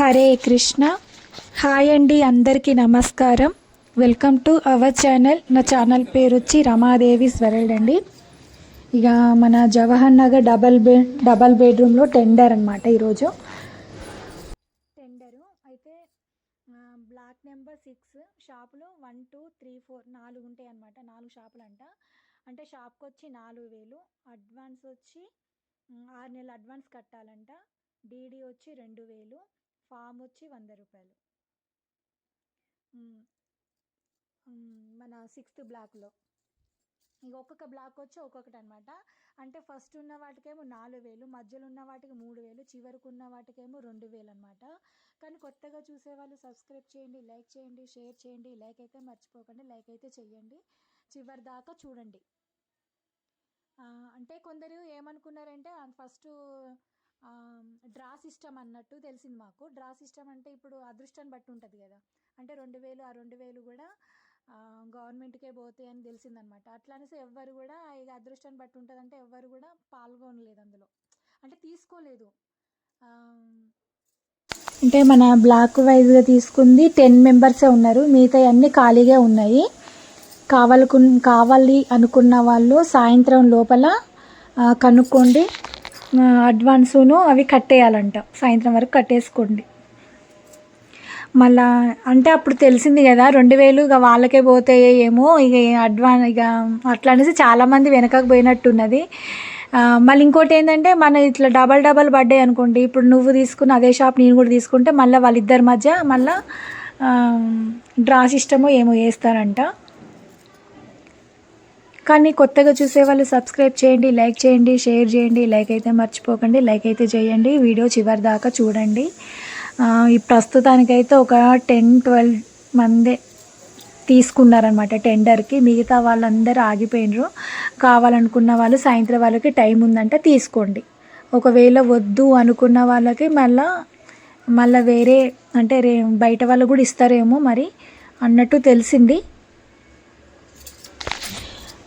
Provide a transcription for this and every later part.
Hare Krishna. Hi అండి అందరికీ నమస్కారం. Welcome to our channel. నా ఛానల్ పేరు వచ్చి రమాదేవి స్వరల్డ్ అండి. ఇక మన Jawahar Nagar double bed double బెడ్రూమ్లో టెండర్ అనమాట ఈరోజు. టెండరు అయితే బ్లాక్ నెంబర్ సిక్స్ షాపులో వన్ టూ త్రీ ఫోర్ నాలుగు ఉంటాయి అనమాట నాలుగు షాపులు అంట అంటే షాప్కి వచ్చి నాలుగు వేలు అడ్వాన్స్ వచ్చి ఆరు నెలలు అడ్వాన్స్ కట్టాలంట. డీడీ వచ్చి రెండు వేలు ఫామ్ వచ్చి వంద రూపాయలు. మన సిక్స్త్ బ్లాక్లో. ఇక ఒక్కొక్క బ్లాక్ వచ్చి ఒక్కొక్కటి అనమాట అంటే ఫస్ట్ ఉన్న వాటికేమో నాలుగు వేలు మధ్యలో ఉన్న వాటికి మూడు వేలు చివరికి ఉన్న వాటికేమో రెండు వేలు అనమాట కానీ కొత్తగా చూసే వాళ్ళు సబ్స్క్రైబ్ చేయండి లైక్ చేయండి షేర్ చేయండి లైక్ అయితే మర్చిపోకండి లైక్ అయితే చేయండి చివరి దాకా చూడండి. అంటే కొందరు ఏమనుకున్నారంటే ఫస్ట్ డ్రా సిస్టమ్ అన్నట్టు తెలిసింది మాకు. డ్రా సిస్టమ్ అంటే ఇప్పుడు అదృష్టాన్ని బట్టి ఉంటుంది కదా. అంటే రెండు వేలు ఆ రెండు వేలు కూడా గవర్నమెంట్కే పోతాయి అని తెలిసిందనమాట. అట్లా అనేసి ఎవ్వరు కూడా ఇక అదృష్టాన్ని బట్టి ఉంటుంది అంటే ఎవ్వరు కూడా పాల్గొనలేదు అందులో. అంటే తీసుకోలేదు. అంటే మన బ్లాక్ వైజ్గా తీసుకుంది టెన్ మెంబర్సే ఉన్నారు. మిగతా అన్నీ ఖాళీగా ఉన్నాయి. కావాలకు కావాలి అనుకున్న వాళ్ళు సాయంత్రం లోపల కనుక్కోండి. అడ్వాన్సును అవి కట్టేయాలంట. సాయంత్రం వరకు కట్టేసుకోండి. మళ్ళా అంటే అప్పుడు తెలిసింది కదా రెండు వేలు ఇక వాళ్ళకే పోతే ఏమో ఇక అడ్వాన్స్ ఇక అట్లా అనేసి చాలామంది వెనకకు పోయినట్టున్నది. మళ్ళీ ఇంకోటి ఏంటంటే మన ఇట్లా డబల్ డబల్ బర్త్డే అనుకోండి ఇప్పుడు నువ్వు తీసుకున్న అదే షాప్ నేను కూడా తీసుకుంటే మళ్ళీ వాళ్ళిద్దరి మధ్య మళ్ళీ డ్రా సిస్టము ఏమో వేస్తారంట కానీ కొత్తగా చూసే వాళ్ళు సబ్స్క్రైబ్ చేయండి లైక్ చేయండి షేర్ చేయండి లైక్ అయితే మర్చిపోకండి లైక్ అయితే చేయండి. వీడియో చివరి దాకా చూడండి. ఈ ప్రస్తుతానికైతే ఒక టెన్ ట్వెల్వ్ మందే తీసుకున్నారనమాట టెండర్కి. మిగతా వాళ్ళందరూ ఆగిపోయినరు. కావాలనుకున్న వాళ్ళు సాయంత్రం వాళ్ళకి టైం ఉందంటే తీసుకోండి. ఒకవేళ వద్దు అనుకున్న వాళ్ళకి మళ్ళా మళ్ళీ వేరే అంటే రే బయట వాళ్ళు కూడా ఇస్తారేమో మరి అన్నట్టు తెలిసింది.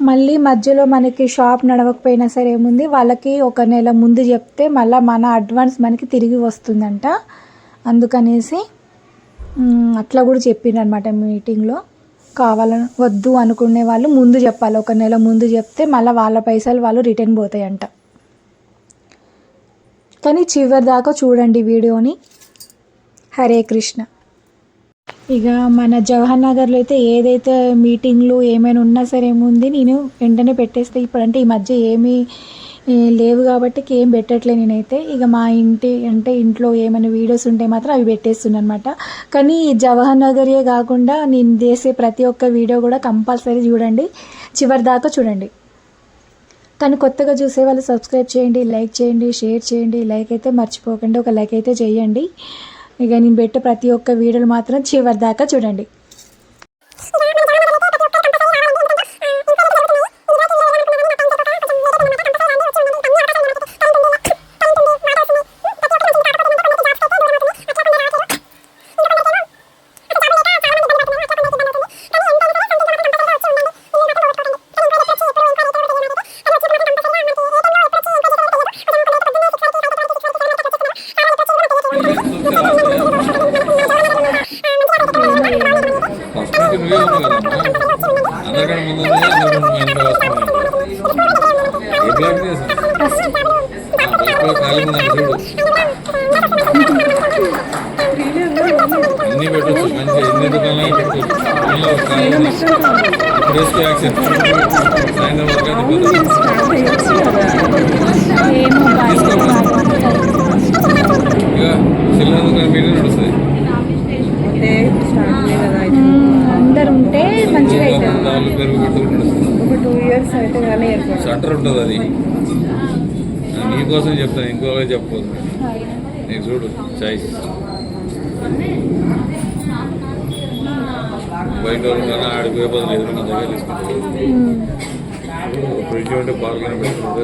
మళ్ళీ మధ్యలో మనకి షాప్ నడవకపోయినా సరే ఏముంది? వాళ్ళకి ఒక నెల ముందు చెప్తే మళ్ళీ మన అడ్వాన్స్ మనకి తిరిగి వస్తుందంట. అందుకనేసి అట్లా కూడా చెప్పిండనమాట మీటింగ్లో. కావాలని వద్దు అనుకునే వాళ్ళు ముందు చెప్పాలి. ఒక నెల ముందు చెప్తే మళ్ళీ వాళ్ళ పైసలు వాళ్ళు రిటర్న్ పోతాయంట. కానీ చివరి దాకా చూడండి వీడియోని. హరే కృష్ణ. ఇక మన జవహర్ నగర్లో అయితే ఏదైతే మీటింగ్లు ఏమైనా ఉన్నా సరే ఏముంది నేను వెంటనే పెట్టేస్తే ఇప్పుడు అంటే ఈ మధ్య ఏమీ లేవు కాబట్టి ఏం పెట్టట్లే నేనైతే. ఇక మా ఇంటి అంటే ఇంట్లో ఏమైనా వీడియోస్ ఉంటే మాత్రం అవి పెట్టేస్తున్నాను అనమాట కానీ ఈ జవహర్ నగరే కాకుండా నేను చేసే ప్రతి ఒక్క వీడియో కూడా కంపల్సరీ చూడండి. చివరి దాకా చూడండి. కానీ కొత్తగా చూసే వాళ్ళు సబ్స్క్రైబ్ చేయండి లైక్ చేయండి షేర్ చేయండి. లైక్ అయితే మర్చిపోకండి. ఒక లైక్ అయితే చేయండి. ఇక నేను పెట్టే ప్రతి ఒక్క వీడియోలు మాత్రం చివరి దాకా చూడండి. ఖాళీ ఉందని చూడు అన్నీ పెట్టచ్చు మంచిగా ఎన్ని దుకాణాలు పెట్టచ్చు ఒక ఖాళీ వేసుకో యాక్సెప్ట్ సాయంత్రం వరకు. ఇక చిల్లర దుకాణం మీదే నడుస్తుంది అందరు ఉంటే మంచిగా పెరుగు ఒక టూ ఇయర్స్ అయితే షట్టర్ ఉంటుంది అది నీకోసం చెప్తాను ఇంకోగా చెప్పదు నీకు చూడు చాయిస్. బయట వాళ్ళు కన్నా ఆడిపోయే బదులు ఎదురున్న దగ్గర తీసుకుంటారు. ఫ్రిడ్జ్ ఉంటే పార్కింగ్ పెట్టుకుంటే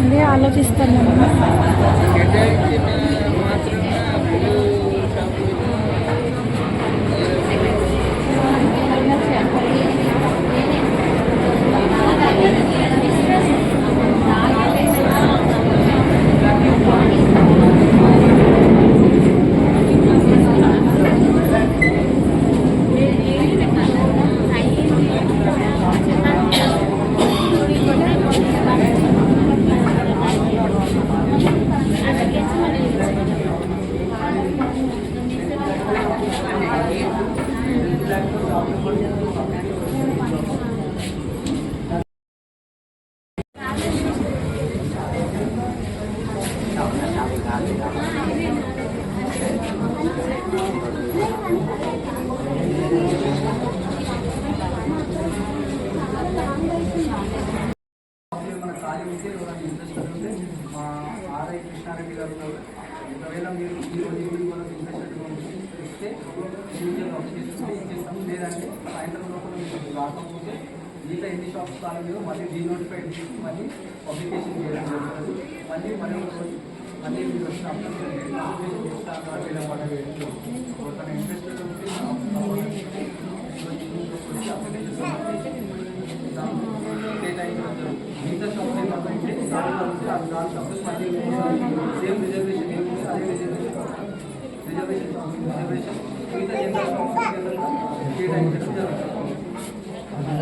అదే ఆలోచిస్తాను మా ఆర్ఐ కృష్ణారెడ్డి గారు ఉన్నారు ఒకవేళ మీరు ఈ రోజు ఈవినింగ్ మనకు ఇంట్రెస్ట్ ఇస్తే ఫ్యూచర్ అప్లికేషన్ ఇచ్చేస్తాం లేదంటే సాయంత్రం లోపల మీకు రాకపోతే మిగతా ఎన్ని షాప్స్ కాలేదో మళ్ళీ డీనోటిఫై చేసి మళ్ళీ పబ్లికేషన్ చేయడం జరుగుతుంది మళ్ళీ మళ్ళీ రోజు మళ్ళీ మీరు వచ్చిన అప్లికేషన్ చేస్తారా మిగతా షాప్ ఏమన్నా దాని మళ్ళీ సేమ్ రిజర్వేషన్ అదే రిజర్వేషన్ రిజర్వేషన్ రిజర్వేషన్ మిగతా జనరల్ కేటాయించడం జరుగుతుంది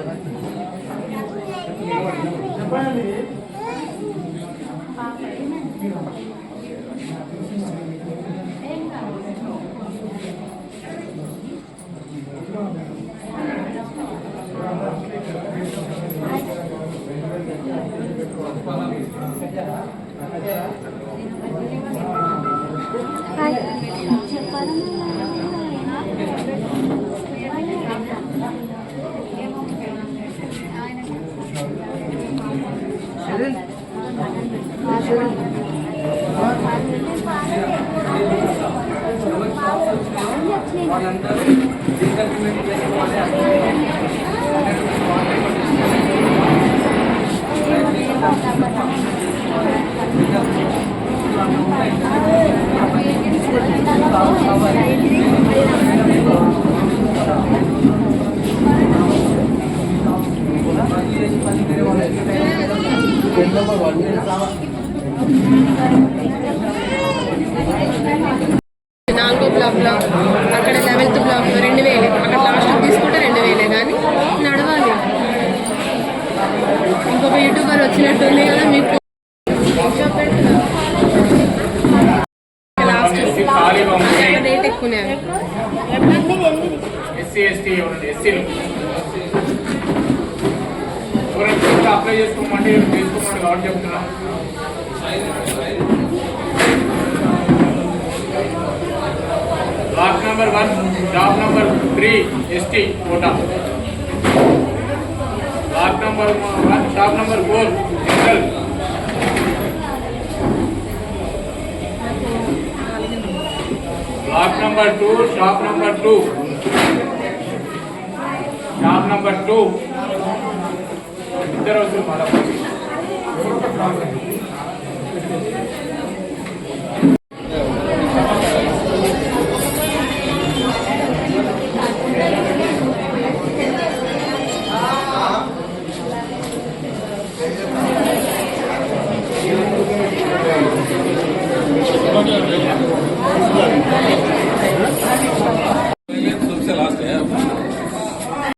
వాళ్ళందరూ రీకల్క్యులేట్ చేసుకోవాలి నాలుగో బ్లాక్లో అక్కడ లెవెల్త్ బ్లాక్ రెండు వేలే. అక్కడ లాస్ట్ తీసుకుంటే రెండు వేలే కానీ నడవాలి. ఇంకొక యూట్యూబర్ వచ్చినట్టుంది కదా మీకు లాస్ట్. రేట్ ఎక్కువనే ఎస్సీ ఎస్టీ ఎస్సీలు. ఎవరైనా అప్లై చేసుకోమంటే చేసుకోమని కాబట్టి చెప్తున్నా. Number one job number three ST quota ward number one shop number four general block number two shop number two shop number two ఇద్దరు వస్తారు మళ్ళీ